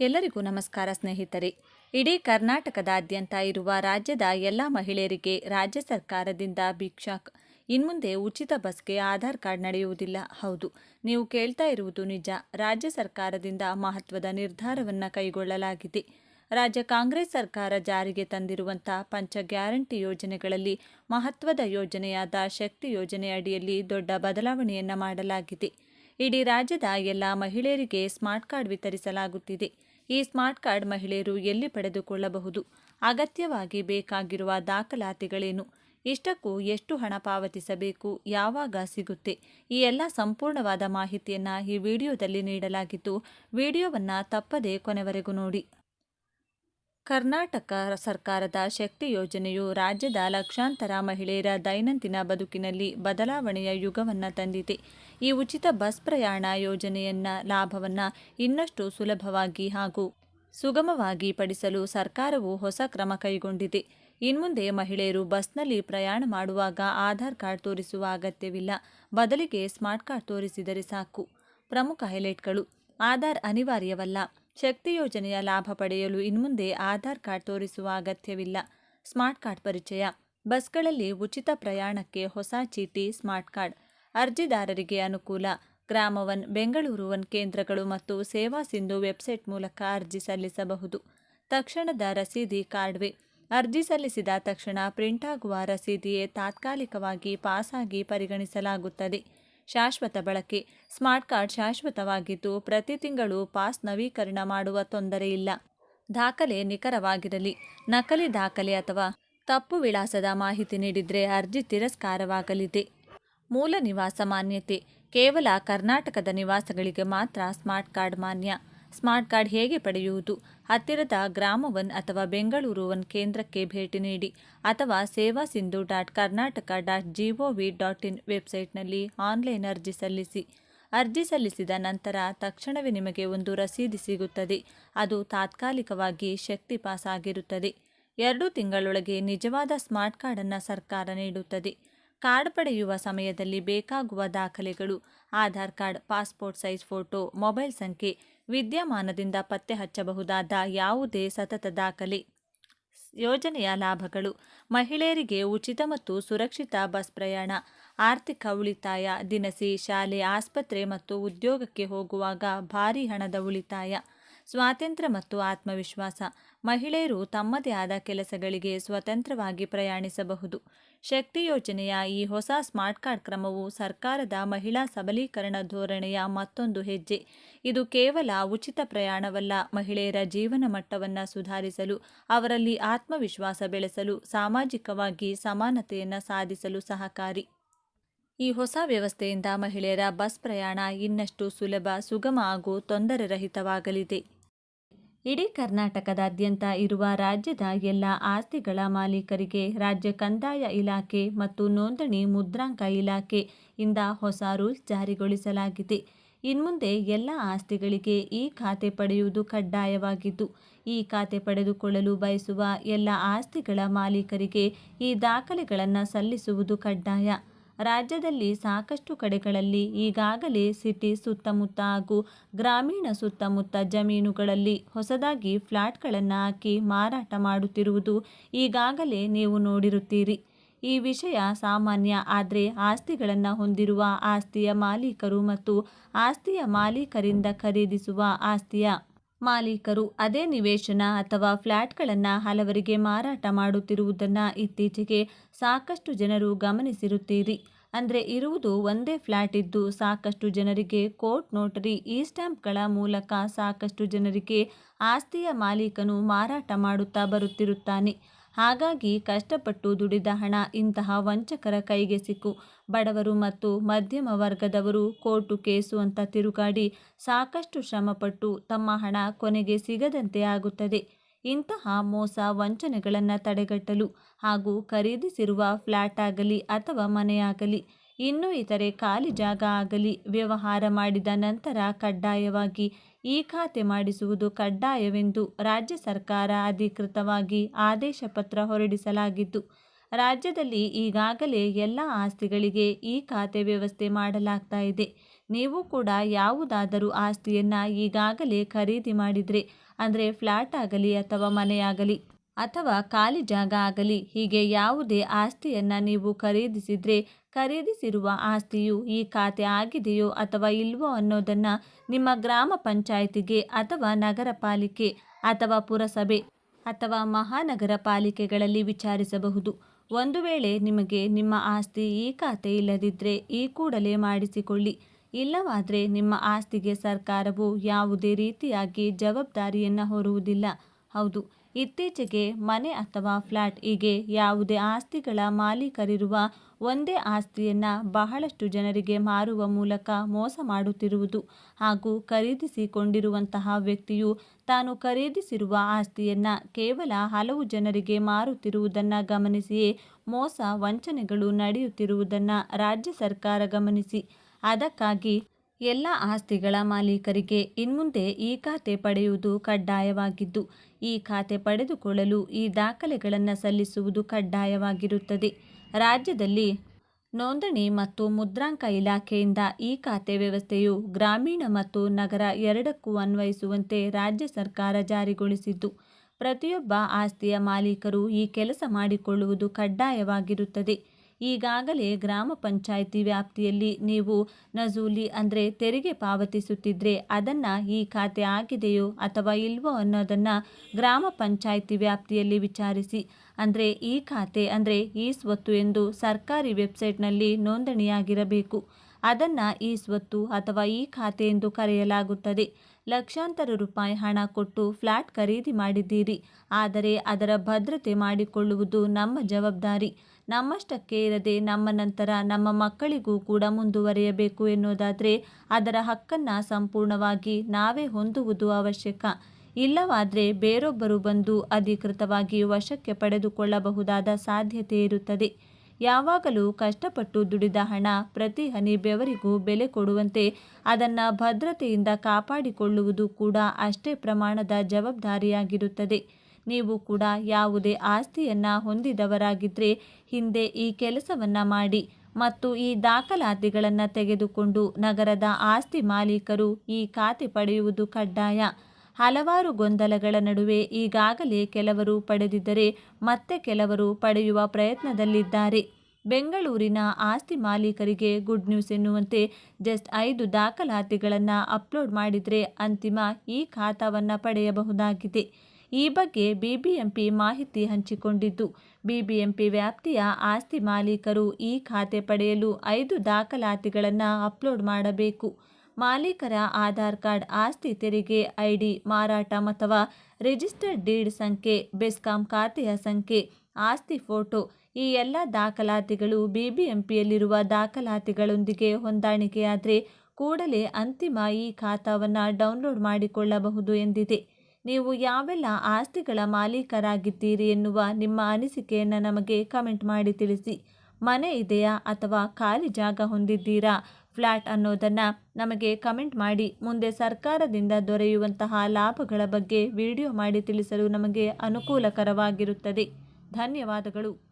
ಎಲ್ಲರಿಗೂ ನಮಸ್ಕಾರ ಸ್ನೇಹಿತರೆ. ಇಡೀ ಕರ್ನಾಟಕದಾದ್ಯಂತ ಇರುವ ರಾಜ್ಯದ ಎಲ್ಲ ಮಹಿಳೆಯರಿಗೆ ರಾಜ್ಯ ಸರ್ಕಾರದಿಂದ ಭಿಕ್ಷಾಕ್ ಇನ್ಮುಂದೆ ಉಚಿತ ಬಸ್ಗೆ ಆಧಾರ್ ಕಾರ್ಡ್ ನಡೆಯುವುದಿಲ್ಲ. ಹೌದು, ನೀವು ಕೇಳ್ತಾ ಇರುವುದು ನಿಜ. ರಾಜ್ಯ ಸರ್ಕಾರದಿಂದ ಮಹತ್ವದ ನಿರ್ಧಾರವನ್ನು ಕೈಗೊಳ್ಳಲಾಗಿದೆ. ರಾಜ್ಯ ಕಾಂಗ್ರೆಸ್ ಸರ್ಕಾರ ಜಾರಿಗೆ ತಂದಿರುವಂಥ ಪಂಚ ಗ್ಯಾರಂಟಿ ಯೋಜನೆಗಳಲ್ಲಿ ಮಹತ್ವದ ಯೋಜನೆಯಾದ ಶಕ್ತಿ ಯೋಜನೆ ಅಡಿಯಲ್ಲಿ ದೊಡ್ಡ ಬದಲಾವಣೆಯನ್ನು ಮಾಡಲಾಗಿದೆ. ಇಡೀ ರಾಜ್ಯದ ಎಲ್ಲ ಮಹಿಳೆಯರಿಗೆ ಸ್ಮಾರ್ಟ್ ಕಾರ್ಡ್ ವಿತರಿಸಲಾಗುತ್ತಿದೆ. ಈ ಸ್ಮಾರ್ಟ್ ಕಾರ್ಡ್ ಮಹಿಳೆಯರು ಎಲ್ಲಿ ಪಡೆದುಕೊಳ್ಳಬಹುದು? ಅಗತ್ಯವಾಗಿ ಬೇಕಾಗಿರುವ ದಾಖಲಾತಿಗಳೇನು? ಇಷ್ಟಕ್ಕೂ ಎಷ್ಟು ಹಣ ಪಾವತಿಸಬೇಕು? ಯಾವಾಗ ಸಿಗುತ್ತೆ? ಈ ಎಲ್ಲ ಸಂಪೂರ್ಣವಾದ ಮಾಹಿತಿಯನ್ನು ಈ ವಿಡಿಯೋದಲ್ಲಿ ನೀಡಲಾಗಿದ್ದು, ವಿಡಿಯೋವನ್ನು ತಪ್ಪದೇ ಕೊನೆವರೆಗೂ ನೋಡಿ. ಕರ್ನಾಟಕ ಸರ್ಕಾರದ ಶಕ್ತಿ ಯೋಜನೆಯು ರಾಜ್ಯದ ಲಕ್ಷಾಂತರ ಮಹಿಳೆಯರ ದೈನಂದಿನ ಬದುಕಿನಲ್ಲಿ ಬದಲಾವಣೆಯ ಯುಗವನ್ನು ತಂದಿದೆ. ಈ ಉಚಿತ ಬಸ್ ಪ್ರಯಾಣ ಯೋಜನೆಯನ್ನ ಲಾಭವನ್ನು ಇನ್ನಷ್ಟು ಸುಲಭವಾಗಿ ಹಾಗೂ ಸುಗಮವಾಗಿ ಪಡಿಸಲು ಸರ್ಕಾರವು ಹೊಸ ಕ್ರಮ ಕೈಗೊಂಡಿದೆ. ಇನ್ಮುಂದೆ ಮಹಿಳೆಯರು ಬಸ್ನಲ್ಲಿ ಪ್ರಯಾಣ ಮಾಡುವಾಗ ಆಧಾರ್ ಕಾರ್ಡ್ ತೋರಿಸುವ ಅಗತ್ಯವಿಲ್ಲ. ಬದಲಿಗೆ ಸ್ಮಾರ್ಟ್ ಕಾರ್ಡ್ ತೋರಿಸಿದರೆ ಸಾಕು. ಪ್ರಮುಖ ಹೈಲೈಟ್ಗಳು. ಆಧಾರ್ ಅನಿವಾರ್ಯವಲ್ಲ. ಶಕ್ತಿ ಯೋಜನೆಯ ಲಾಭ ಪಡೆಯಲು ಇನ್ಮುಂದೆ ಆಧಾರ್ ಕಾರ್ಡ್ ತೋರಿಸುವ ಅಗತ್ಯವಿಲ್ಲ. ಸ್ಮಾರ್ಟ್ ಕಾರ್ಡ್ ಪರಿಚಯ. ಬಸ್ಗಳಲ್ಲಿ ಉಚಿತ ಪ್ರಯಾಣಕ್ಕೆ ಹೊಸ ಚೀಟಿ, ಸ್ಮಾರ್ಟ್ ಕಾರ್ಡ್. ಅರ್ಜಿದಾರರಿಗೆ ಅನುಕೂಲ. ಗ್ರಾಮ ಒನ್ ಬೆಂಗಳೂರು ಒನ್ ಕೇಂದ್ರಗಳು ಮತ್ತು ಸೇವಾ ಸಿಂಧು ವೆಬ್ಸೈಟ್ ಮೂಲಕ ಅರ್ಜಿ ಸಲ್ಲಿಸಬಹುದು. ತಕ್ಷಣದ ರಸೀದಿ ಕಾರ್ಡ್ವೆ. ಅರ್ಜಿ ಸಲ್ಲಿಸಿದ ತಕ್ಷಣ ಪ್ರಿಂಟಾಗುವ ರಸೀದಿಯೇ ತಾತ್ಕಾಲಿಕವಾಗಿ ಪಾಸಾಗಿ ಪರಿಗಣಿಸಲಾಗುತ್ತದೆ. ಶಾಶ್ವತ ಬಳಕೆ. ಸ್ಮಾರ್ಟ್ ಕಾರ್ಡ್ ಶಾಶ್ವತವಾಗಿದ್ದು ಪ್ರತಿ ತಿಂಗಳು ಪಾಸ್ ನವೀಕರಣ ಮಾಡುವ ತೊಂದರೆ ಇಲ್ಲ. ದಾಖಲೆ ನಿಖರವಾಗಿರಲಿ. ನಕಲಿ ದಾಖಲೆ ಅಥವಾ ತಪ್ಪು ವಿಳಾಸದ ಮಾಹಿತಿ ನೀಡಿದರೆ ಅರ್ಜಿ ತಿರಸ್ಕಾರವಾಗಲಿದೆ. ಮೂಲ ನಿವಾಸ ಮಾನ್ಯತೆ. ಕೇವಲ ಕರ್ನಾಟಕದ ನಿವಾಸಗಳಿಗೆ ಮಾತ್ರ ಸ್ಮಾರ್ಟ್ ಕಾರ್ಡ್ ಮಾನ್ಯ. ಸ್ಮಾರ್ಟ್ ಕಾರ್ಡ್ ಹೇಗೆ ಪಡೆಯುವುದು? ಹತ್ತಿರದ ಗ್ರಾಮ ಒನ್ ಅಥವಾ ಬೆಂಗಳೂರು ಒನ್ ಕೇಂದ್ರಕ್ಕೆ ಭೇಟಿ ನೀಡಿ ಅಥವಾ Seva Sindhu dot Karnataka dot G O V dot in ವೆಬ್ಸೈಟ್ನಲ್ಲಿ ಆನ್ಲೈನ್ ಅರ್ಜಿ ಸಲ್ಲಿಸಿ. ಅರ್ಜಿ ಸಲ್ಲಿಸಿದ ನಂತರ ತಕ್ಷಣವೇ ನಿಮಗೆ ಒಂದು ರಸೀದಿ ಸಿಗುತ್ತದೆ. ಅದು ತಾತ್ಕಾಲಿಕವಾಗಿ ಶಕ್ತಿ ಪಾಸ್ ಆಗಿರುತ್ತದೆ ಎರಡು ತಿಂಗಳೊಳಗೆ ನಿಜವಾದ ಸ್ಮಾರ್ಟ್ ಕಾರ್ಡನ್ನು ಸರ್ಕಾರ ನೀಡುತ್ತದೆ. ಕಾರ್ಡ್ ಪಡೆಯುವ ಸಮಯದಲ್ಲಿ ಬೇಕಾಗುವ ದಾಖಲೆಗಳು, Aadhaar card, passport size photo, mobile ಸಂಖ್ಯೆ, ವಿದ್ಯಮಾನದಿಂದ ಪತ್ತೆ ಹಚ್ಚಬಹುದಾದ ಯಾವುದೇ ಸತತ ದಾಖಲೆ, ಯೋಜನೆಯ ಲಾಭಗಳು, ಮಹಿಳೆಯರಿಗೆ ಉಚಿತ ಮತ್ತು ಸುರಕ್ಷಿತ ಬಸ್ ಪ್ರಯಾಣ, ಆರ್ಥಿಕ ಉಳಿತಾಯ, ದಿನಸಿ, ಶಾಲೆ, ಆಸ್ಪತ್ರೆ ಮತ್ತು ಉದ್ಯೋಗಕ್ಕೆ ಹೋಗುವಾಗ ಭಾರಿ ಹಣದ ಉಳಿತಾಯ, ಸ್ವಾತಂತ್ರ್ಯ ಮತ್ತು ಆತ್ಮವಿಶ್ವಾಸ, ಮಹಿಳೆಯರು ತಮ್ಮದೇ ಆದ ಕೆಲಸಗಳಿಗೆ ಸ್ವತಂತ್ರವಾಗಿ ಪ್ರಯಾಣಿಸಬಹುದು. ಶಕ್ತಿ ಯೋಜನೆಯ ಈ ಹೊಸ ಸ್ಮಾರ್ಟ್ ಕಾರ್ಡ್ ಕ್ರಮವು ಸರ್ಕಾರದ ಮಹಿಳಾ ಸಬಲೀಕರಣ ಧೋರಣೆಯ ಮತ್ತೊಂದು ಹೆಜ್ಜೆ. ಇದು ಕೇವಲ ಉಚಿತ ಪ್ರಯಾಣವಲ್ಲ, ಮಹಿಳೆಯರ ಜೀವನ ಮಟ್ಟವನ್ನು ಸುಧಾರಿಸಲು, ಅವರಲ್ಲಿ ಆತ್ಮವಿಶ್ವಾಸ ಬೆಳೆಸಲು, ಸಾಮಾಜಿಕವಾಗಿ ಸಮಾನತೆಯನ್ನು ಸಾಧಿಸಲು ಸಹಕಾರಿ. ಈ ಹೊಸ ವ್ಯವಸ್ಥೆಯಿಂದ ಮಹಿಳೆಯರ ಬಸ್ ಪ್ರಯಾಣ ಇನ್ನಷ್ಟು ಸುಲಭ, ಸುಗಮ ಹಾಗೂ ತೊಂದರೆ ರಹಿತವಾಗಲಿದೆ. ಇಡೀ ಕರ್ನಾಟಕದಾದ್ಯಂತ ಇರುವ ರಾಜ್ಯದ ಎಲ್ಲ ಆಸ್ತಿಗಳ ಮಾಲೀಕರಿಗೆ ರಾಜ್ಯ ಕಂದಾಯ ಇಲಾಖೆ ಮತ್ತು ನೋಂದಣಿ ಮುದ್ರಾಂಕ ಇಲಾಖೆ ಇಂದ ಹೊಸ ರೂಲ್ಸ್ ಜಾರಿಗೊಳಿಸಲಾಗಿದೆ. ಇನ್ಮುಂದೆ ಎಲ್ಲ ಆಸ್ತಿಗಳಿಗೆ ಈ ಖಾತೆ ಪಡೆಯುವುದು ಕಡ್ಡಾಯವಾಗಿದ್ದು, ಈ ಖಾತೆ ಪಡೆದುಕೊಳ್ಳಲು ಬಯಸುವ ಎಲ್ಲ ಆಸ್ತಿಗಳ ಮಾಲೀಕರಿಗೆ ಈ ದಾಖಲೆಗಳನ್ನು ಸಲ್ಲಿಸುವುದು ಕಡ್ಡಾಯ. ರಾಜ್ಯದಲ್ಲಿ ಸಾಕಷ್ಟು ಕಡೆಗಳಲ್ಲಿ ಈಗಾಗಲೇ ಸಿಟಿ ಸುತ್ತಮುತ್ತ ಹಾಗೂ ಗ್ರಾಮೀಣ ಸುತ್ತಮುತ್ತ ಜಮೀನುಗಳಲ್ಲಿ ಹೊಸದಾಗಿ ಫ್ಲ್ಯಾಟ್ಗಳನ್ನು ಹಾಕಿ ಮಾರಾಟ ಮಾಡುತ್ತಿರುವುದು ಈಗಾಗಲೇ ನೀವು ನೋಡಿರುತ್ತೀರಿ. ಈ ವಿಷಯ ಸಾಮಾನ್ಯ, ಆದರೆ ಆಸ್ತಿಗಳನ್ನು ಹೊಂದಿರುವ ಆಸ್ತಿಯ ಮಾಲೀಕರು ಮತ್ತು ಆಸ್ತಿಯ ಮಾಲೀಕರಿಂದ ಖರೀದಿಸುವ ಆಸ್ತಿಯ ಮಾಲೀಕರು ಅದೇ ನಿವೇಶನ ಅಥವಾ ಫ್ಲ್ಯಾಟ್ಗಳನ್ನು ಹಲವರಿಗೆ ಮಾರಾಟ ಮಾಡುತ್ತಿರುವುದನ್ನು ಇತ್ತೀಚೆಗೆ ಸಾಕಷ್ಟು ಜನರು ಗಮನಿಸಿರುತ್ತೀರಿ. ಅಂದರೆ ಇರುವುದು ಒಂದೇ ಫ್ಲ್ಯಾಟ್ ಇದ್ದು ಸಾಕಷ್ಟು ಜನರಿಗೆ ಕೋರ್ಟ್ ನೋಟರಿ, ಈ ಸ್ಟ್ಯಾಂಪ್ಗಳ ಮೂಲಕ ಸಾಕಷ್ಟು ಜನರಿಗೆ ಆಸ್ತಿಯ ಮಾಲೀಕನು ಮಾರಾಟ ಮಾಡುತ್ತಾ ಬರುತ್ತಿರುತ್ತಾನೆ. ಹಾಗಾಗಿ ಕಷ್ಟಪಟ್ಟು ದುಡಿದ ಹಣ ಇಂತಹ ವಂಚಕರ ಕೈಗೆ ಸಿಕ್ಕು. ಬಡವರು ಮತ್ತು ಮಧ್ಯಮ ವರ್ಗದವರು ಕೋರ್ಟು ಕೇಸು ಅಂತ ತಿರುಗಾಡಿ ಸಾಕಷ್ಟು ಶ್ರಮಪಟ್ಟು ತಮ್ಮ ಹಣ ಕೊನೆಗೆ ಸಿಗದಂತೆ ಆಗುತ್ತದೆ. ಇಂತಹ ಮೋಸ ವಂಚನೆಗಳನ್ನು ತಡೆಗಟ್ಟಲು ಹಾಗೂ ಖರೀದಿಸಿರುವ ಫ್ಲ್ಯಾಟ್ ಆಗಲಿ ಅಥವಾ ಮನೆಯಾಗಲಿ, ಇನ್ನೂ ಇತರೆ ಖಾಲಿ ಜಾಗ ಆಗಲಿ ವ್ಯವಹಾರ ಮಾಡಿದ ನಂತರ ಕಡ್ಡಾಯವಾಗಿ ಈ ಖಾತೆ ಮಾಡಿಸುವುದು ಕಡ್ಡಾಯವೆಂದು ರಾಜ್ಯ ಸರ್ಕಾರ ಅಧಿಕೃತವಾಗಿ ಆದೇಶ ಪತ್ರ ಹೊರಡಿಸಲಾಗಿದ್ದು, ರಾಜ್ಯದಲ್ಲಿ ಈಗಾಗಲೇ ಎಲ್ಲ ಆಸ್ತಿಗಳಿಗೆ ಈ ಖಾತೆ ವ್ಯವಸ್ಥೆ ಮಾಡಲಾಗ್ತಾ ಇದೆ. ನೀವು ಕೂಡ ಯಾವುದಾದರೂ ಆಸ್ತಿಯನ್ನು ಈಗಾಗಲೇ ಖರೀದಿ ಮಾಡಿದರೆ ಅಂದರೆ ಫ್ಲ್ಯಾಟ್ ಆಗಲಿ ಅಥವಾ ಮನೆಯಾಗಲಿ ಅಥವಾ ಖಾಲಿ ಜಾಗ ಆಗಲಿ, ಹೀಗೆ ಯಾವುದೇ ಆಸ್ತಿಯನ್ನು ನೀವು ಖರೀದಿಸಿದರೆ ಖರೀದಿಸಿರುವ ಆಸ್ತಿಯು ಈ ಖಾತೆ ಆಗಿದೆಯೋ ಅಥವಾ ಇಲ್ವೋ ಅನ್ನೋದನ್ನು ನಿಮ್ಮ ಗ್ರಾಮ ಪಂಚಾಯಿತಿಗೆ ಅಥವಾ ನಗರ ಪಾಲಿಕೆ ಅಥವಾ ಪುರಸಭೆ ಅಥವಾ ಮಹಾನಗರ ಪಾಲಿಕೆಗಳಲ್ಲಿ ವಿಚಾರಿಸಬಹುದು. ಒಂದು ವೇಳೆ ನಿಮಗೆ ನಿಮ್ಮ ಆಸ್ತಿ ಈ ಖಾತೆ ಇಲ್ಲದಿದ್ದರೆ ಈ ಕೂಡಲೇ ಮಾಡಿಸಿಕೊಳ್ಳಿ. ಇಲ್ಲವಾದರೆ ನಿಮ್ಮ ಆಸ್ತಿಗೆ ಸರ್ಕಾರವು ಯಾವುದೇ ರೀತಿಯಾಗಿ ಜವಾಬ್ದಾರಿಯನ್ನು ಹೊರುವುದಿಲ್ಲ. ಹೌದು, ಇತ್ತೀಚೆಗೆ ಮನೆ ಅಥವಾ ಫ್ಲ್ಯಾಟ್ ಹೀಗೆ ಯಾವುದೇ ಆಸ್ತಿಗಳ ಮಾಲೀಕರಿರುವ ಒಂದೇ ಆಸ್ತಿಯನ್ನು ಬಹಳಷ್ಟು ಜನರಿಗೆ ಮಾರುವ ಮೂಲಕ ಮೋಸ ಮಾಡುತ್ತಿರುವುದು ಹಾಗೂ ಖರೀದಿಸಿಕೊಂಡಿರುವಂತಹ ವ್ಯಕ್ತಿಯು ತಾನು ಖರೀದಿಸಿರುವ ಆಸ್ತಿಯನ್ನು ಕೇವಲ ಹಲವು ಜನರಿಗೆ ಮಾರುತ್ತಿರುವುದನ್ನು ಗಮನಿಸಿಯೇ ಮೋಸ ವಂಚನೆಗಳು ನಡೆಯುತ್ತಿರುವುದನ್ನು ರಾಜ್ಯ ಸರ್ಕಾರ ಗಮನಿಸಿ. ಅದಕ್ಕಾಗಿ ಎಲ್ಲ ಆಸ್ತಿಗಳ ಮಾಲೀಕರಿಗೆ ಇನ್ಮುಂದೆ ಈ ಖಾತೆ ಪಡೆಯುವುದು ಕಡ್ಡಾಯವಾಗಿದ್ದು, ಈ ಖಾತೆ ಪಡೆದುಕೊಳ್ಳಲು ಈ ದಾಖಲೆಗಳನ್ನು ಸಲ್ಲಿಸುವುದು ಕಡ್ಡಾಯವಾಗಿರುತ್ತದೆ. ರಾಜ್ಯದಲ್ಲಿ ನೋಂದಣಿ ಮತ್ತು ಮುದ್ರಾಂಕ ಇಲಾಖೆಯಿಂದ ಈ ಖಾತೆ ವ್ಯವಸ್ಥೆಯು ಗ್ರಾಮೀಣ ಮತ್ತು ನಗರ ಎರಡಕ್ಕೂ ಅನ್ವಯಿಸುವಂತೆ ರಾಜ್ಯ ಸರ್ಕಾರ ಜಾರಿಗೊಳಿಸಿದ್ದು, ಪ್ರತಿಯೊಬ್ಬ ಆಸ್ತಿಯ ಮಾಲೀಕರು ಈ ಕೆಲಸ ಮಾಡಿಕೊಳ್ಳುವುದು ಕಡ್ಡಾಯವಾಗಿರುತ್ತದೆ. ಈಗಾಗಲೇ ಗ್ರಾಮ ಪಂಚಾಯಿತಿ ವ್ಯಾಪ್ತಿಯಲ್ಲಿ ನೀವು ನಜೂಲಿ ಅಂದರೆ ತೆರಿಗೆ ಪಾವತಿಸುತ್ತಿದ್ದರೆ ಅದನ್ನು ಈ ಖಾತೆ ಆಗಿದೆಯೋ ಅಥವಾ ಇಲ್ವೋ ಅನ್ನೋದನ್ನು ಗ್ರಾಮ ಪಂಚಾಯಿತಿ ವ್ಯಾಪ್ತಿಯಲ್ಲಿ ವಿಚಾರಿಸಿ. ಅಂದರೆ ಈ ಖಾತೆ ಅಂದರೆ ಈ ಸ್ವತ್ತು ಎಂದು ಸರ್ಕಾರಿ ವೆಬ್ಸೈಟ್ನಲ್ಲಿ ನೋಂದಣಿಯಾಗಿರಬೇಕು. ಅದನ್ನು ಈ ಸ್ವತ್ತು ಅಥವಾ ಈ ಖಾತೆ ಎಂದು ಕರೆಯಲಾಗುತ್ತದೆ. ಲಕ್ಷಾಂತರ ರೂಪಾಯಿ ಹಣ ಕೊಟ್ಟು ಫ್ಲ್ಯಾಟ್ ಖರೀದಿ ಮಾಡಿದ್ದೀರಿ. ಆದರೆ ಅದರ ಭದ್ರತೆ ಮಾಡಿಕೊಳ್ಳುವುದು ನಮ್ಮ ಜವಾಬ್ದಾರಿ. ನಮ್ಮಷ್ಟಕ್ಕೆ ಇರದೆ ನಮ್ಮ ನಂತರ ನಮ್ಮ ಮಕ್ಕಳಿಗೂ ಕೂಡ ಮುಂದುವರಿಯಬೇಕು ಎನ್ನುವುದಾದರೆ ಅದರ ಹಕ್ಕನ್ನು ಸಂಪೂರ್ಣವಾಗಿ ನಾವೇ ಹೊಂದುವುದು ಅವಶ್ಯಕ. ಇಲ್ಲವಾದರೆ ಬೇರೊಬ್ಬರು ಬಂದು ಅಧಿಕೃತವಾಗಿ ವಶಕ್ಕೆ ಪಡೆದುಕೊಳ್ಳಬಹುದಾದ ಸಾಧ್ಯತೆ ಇರುತ್ತದೆ. ಯಾವಾಗಲೂ ಕಷ್ಟಪಟ್ಟು ದುಡಿದ ಹಣ ಪ್ರತಿ ಹನಿ ಬೆವರಿಗೂ ಬೆಲೆ ಕೊಡುವಂತೆ ಅದನ್ನು ಭದ್ರತೆಯಿಂದ ಕಾಪಾಡಿಕೊಳ್ಳುವುದು ಕೂಡ ಅಷ್ಟೇ ಪ್ರಮಾಣದ ಜವಾಬ್ದಾರಿಯಾಗಿರುತ್ತದೆ. ನೀವು ಕೂಡ ಯಾವುದೇ ಆಸ್ತಿಯನ್ನು ಹೊಂದಿದವರಾಗಿದ್ದರೆ ಹಿಂದೆ ಈ ಕೆಲಸವನ್ನು ಮಾಡಿ ಮತ್ತು ಈ ದಾಖಲಾತಿಗಳನ್ನು ತೆಗೆದುಕೊಂಡು ನಗರದ ಆಸ್ತಿ ಮಾಲೀಕರು ಈ ಖಾತೆ ಪಡೆಯುವುದು ಕಡ್ಡಾಯ. ಹಲವಾರು ಗೊಂದಲಗಳ ನಡುವೆ ಈಗಾಗಲೇ ಕೆಲವರು ಪಡೆದಿದ್ದರೆ ಮತ್ತೆ ಕೆಲವರು ಪಡೆಯುವ ಪ್ರಯತ್ನದಲ್ಲಿದ್ದಾರೆ. ಬೆಂಗಳೂರಿನ ಆಸ್ತಿ ಮಾಲೀಕರಿಗೆ ಗುಡ್ ನ್ಯೂಸ್ ಎನ್ನುವಂತೆ ಜಸ್ಟ್ ಐದು ದಾಖಲಾತಿಗಳನ್ನು ಅಪ್ಲೋಡ್ ಮಾಡಿದರೆ ಅಂತಿಮ ಈ ಖಾತಾವನ್ನು ಪಡೆಯಬಹುದಾಗಿದೆ. ಈ ಬಗ್ಗೆ ಬಿಬಿಎಂಪಿ ಮಾಹಿತಿ ಹಂಚಿಕೊಂಡಿದ್ದು, ಬಿಬಿಎಂಪಿ ವ್ಯಾಪ್ತಿಯ ಆಸ್ತಿ ಮಾಲೀಕರು ಈ ಖಾತೆ ಪಡೆಯಲು ಐದು ದಾಖಲಾತಿಗಳನ್ನು ಅಪ್ಲೋಡ್ ಮಾಡಬೇಕು. ಮಾಲೀಕರ ಆಧಾರ್ ಕಾರ್ಡ್ ಆಸ್ತಿ ತೆರಿಗೆ ಐಡಿ ಮಾರಾಟ ಅಥವಾ ರಿಜಿಸ್ಟರ್ಡ್ ಡೀಡ್ ಸಂಖ್ಯೆ, ಬೆಸ್ಕಾಂ ಖಾತೆಯ ಸಂಖ್ಯೆ, ಆಸ್ತಿ ಫೋಟೋ ಈ ಎಲ್ಲ ದಾಖಲಾತಿಗಳು ಬಿಬಿಎಂಪಿಯಲ್ಲಿರುವ ದಾಖಲಾತಿಗಳೊಂದಿಗೆ ಹೊಂದಾಣಿಕೆಯಾದರೆ ಕೂಡಲೇ ಅಂತಿಮ ಈ ಖಾತಾವನ್ನು ಡೌನ್ಲೋಡ್ ಮಾಡಿಕೊಳ್ಳಬಹುದು ಎಂದಿದೆ. ನೀವು ಯಾವೆಲ್ಲ ಆಸ್ತಿಗಳ ಮಾಲೀಕರಾಗಿದ್ದೀರಿ ಎನ್ನುವ ನಿಮ್ಮ ಅನಿಸಿಕೆಯನ್ನು ನಮಗೆ ಕಮೆಂಟ್ ಮಾಡಿ ತಿಳಿಸಿ. ಮನೆ ಇದೆಯಾ ಅಥವಾ ಖಾಲಿ ಜಾಗ ಹೊಂದಿದ್ದೀರಾ? ಫ್ಲ್ಯಾಟ್ ಅನ್ನೋದನ್ನು ನಮಗೆ ಕಮೆಂಟ್ ಮಾಡಿ, ಮುಂದೆ ಸರ್ಕಾರದಿಂದ ದೊರೆಯುವಂತಹ ಲಾಭಗಳ ಬಗ್ಗೆ ವಿಡಿಯೋ ಮಾಡಿ ತಿಳಿಸಲು ನಮಗೆ ಅನುಕೂಲಕರವಾಗಿರುತ್ತದೆ. ಧನ್ಯವಾದಗಳು.